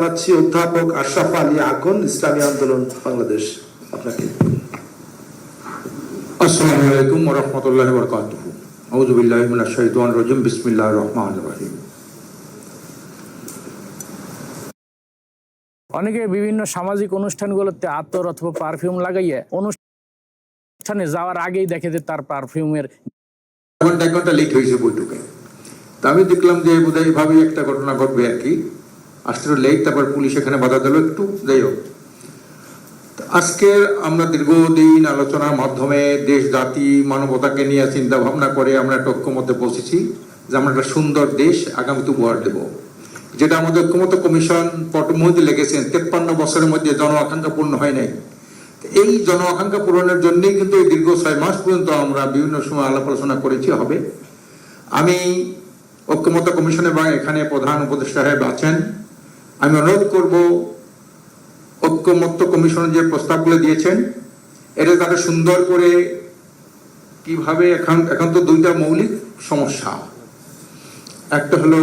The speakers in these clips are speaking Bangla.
পাচ্ছি অধ্যাপক আশরাফ আলী আকন ইসলামী আন্দোলন বাংলাদেশ। আপনাকে। আসসালামু আলাইকুম ওয়া রাহমাতুল্লাহি ওয়া বারাকাতুহু। আউযু বিল্লাহি মিনাশ শাইতানির রাজিম। বিসমিল্লাহির রহমানির রহিম। অনেকে বিভিন্ন সামাজিক অনুষ্ঠানগুলোতে আতর অথবা পারফিউম লাগাইয়ে অনুষ্ঠানে যাওয়ার আগেই দেখে যে তার পারফিউমের ঘণ্টা এক ঘণ্টা লেট হয়েছে বৈঠকে তা আমি দেখলাম যে বোধহয় এভাবেই একটা ঘটনা ঘটবে আর কি। আসতে লেট তারপর পুলিশ এখানে বাধা দিল, একটু যাই হোক। আজকে আমরা দীর্ঘদিন আলোচনার মাধ্যমে দেশ, জাতি, মানবতাকে নিয়ে চিন্তা ভাবনা করে আমরা একটা ঐক্যমতে পৌঁছেছি যে আমরা একটা সুন্দর দেশ আগামীতে উপহার দেব। যেটা আমাদের ঐক্যমত কমিশন পটমহিতে লেগেছেন তেপ্পান্ন বছরের মধ্যে জন আকাঙ্ক্ষা পূর্ণ হয় নাই। এই জন আকাঙ্ক্ষা পূরণের জন্যই কিন্তু এই দীর্ঘ ছয় মাস পর্যন্ত আমরা বিভিন্ন সময় আলাপ আলোচনা করেছি, হবে। আমি ঐক্যমত কমিশনে বা এখানে প্রধান উপদেষ্টা সাহেব আছেন। আমি অনুরোধ করব ঐক্যমত্য কমিশন যে প্রস্তাবগুলো দিয়েছেন, এটা তাকে সুন্দর করে কীভাবে এখন এখন তো দুইটা মৌলিক সমস্যা। একটা হলো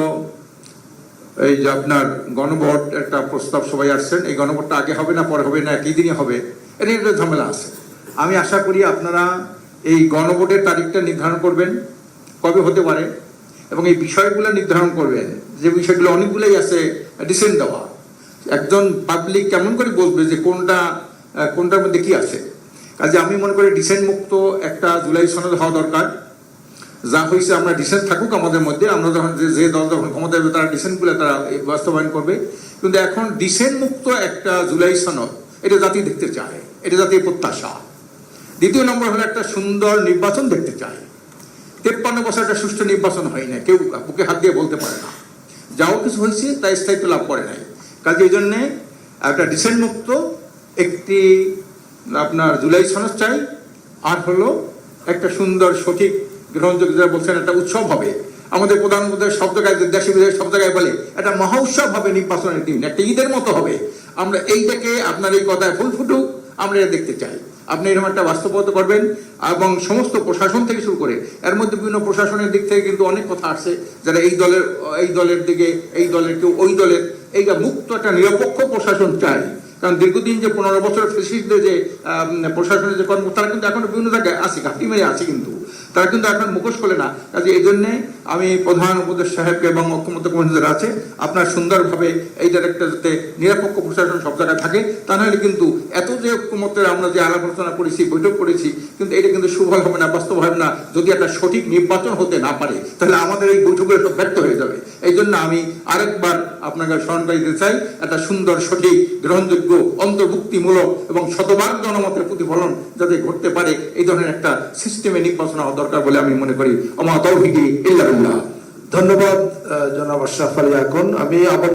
এই যে আপনার গণভোট একটা প্রস্তাব সবাই আসছেন, এই গণভোটটা আগে হবে না, পরে হবে না, একই দিনই হবে, এটা একটা ঝামেলা আছে। আমি আশা করি আপনারা এই গণভোটের তারিখটা নির্ধারণ করবেন, কবে হতে পারে? এবং এই বিষয়গুলো নির্ধারণ করবেন যে বিষয়গুলো অনেকগুলোই আছে ডিসেন্ট দেওয়া। একজন পাবলিক কেমন করে বলবে যে কোনটা কোনটার মধ্যে কি আছে? কাজে আমি মনে করি ডিসেন্ট মুক্ত একটা জুলাই সনদ হওয়া দরকার। যা হয়েছে আমরা ডিসেন্ট থাকুক আমাদের মধ্যে, আমরা যখন যে- দল যখন ক্ষমতা হবে তারা ডিসেন্টগুলো তারা বাস্তবায়ন করবে। কিন্তু এখন ডিসেন্ট মুক্ত একটা জুলাই সনদ, এটা জাতি দেখতে চায়, এটা জাতির প্রত্যাশা। দ্বিতীয় নম্বর হলো একটা সুন্দর নির্বাচন দেখতে চায়। তেপ্পান্ন বছর একটা সুষ্ঠু নির্বাচন হয় না কেউ বুকে হাত দিয়ে বলতে পারে না। যাও কিছু হয়েছে, তাই স্থায়িত্ব লাভ করে নাই। কাজে এই জন্যে একটা ডিসেন্ট মুক্ত একটি আপনার জুলাই সনদ চাই। আর হলো একটা সুন্দর সঠিক গ্রহণযোগ্য যারা বলছেন, একটা উৎসব হবে। আমাদের প্রধানমন্ত্রী সব জায়গায় দেশে বিদেশে সব জায়গায় বলে, একটা মহা উৎসব হবে নির্বাচনের দিন, একটা ঈদের মতো হবে। আমরা এইটাকে আপনার এই কথায় ফুল ফুটুক, আমরা এটা দেখতে চাই। আপনি এরকম একটা বাস্তবতা করবেন এবং সমস্ত প্রশাসন থেকে শুরু করে, এর মধ্যে বিভিন্ন প্রশাসনের দিক থেকে কিন্তু অনেক কথা আসছে, যারা এই দলের এই দলের দিকে, এই দলের কেউ, ওই দলের। এইটা মুক্ত একটা নিরপেক্ষ প্রশাসন চাই। কারণ দীর্ঘদিন যে পনেরো বছরের ফেসিস যে প্রশাসনের যে কর্ম তারা কিন্তু এখনও বিভিন্ন জায়গায় আছে, ঘাটি মেরে আছে কিন্তু। তারা কিন্তু এখন মুখোশ খোলে না। কাজে এই জন্যে আমি প্রধান উপদেশ সাহেবকে এবং মুখ্যমন্ত্রী কমিশনার আছে, আপনার সুন্দরভাবে এইটার একটা যাতে নিরপেক্ষ প্রশাসন সব জায়গায় থাকে। তা নাহলে কিন্তু এত যে ঐক্যমতের আমরা যে আলাপ আলোচনা করেছি, বৈঠক করেছি, কিন্তু এটা কিন্তু সুফল হবে না, বাস্তব হবে না। যদি একটা সঠিক নির্বাচন হতে না পারে, তাহলে আমাদের এই বৈঠকের সব ব্যর্থ হয়ে এই জন্য আমি আরেকবার আপনাকে স্মরণ করিতে চাই, একটা সুন্দর, সঠিক, গ্রহণযোগ্য, অন্তর্ভুক্তিমূলক এবং শতভাগ জনমতের প্রতিফলন যাতে ঘটতে পারে, এই ধরনের একটা সিস্টেমে নির্বাচন হওয়া দরকার বলে আমি মনে করি। আমার তৌফিকি ইল্লাহ ধন্যবাদ জনাব আশরাফ আলী এখন আমি আবার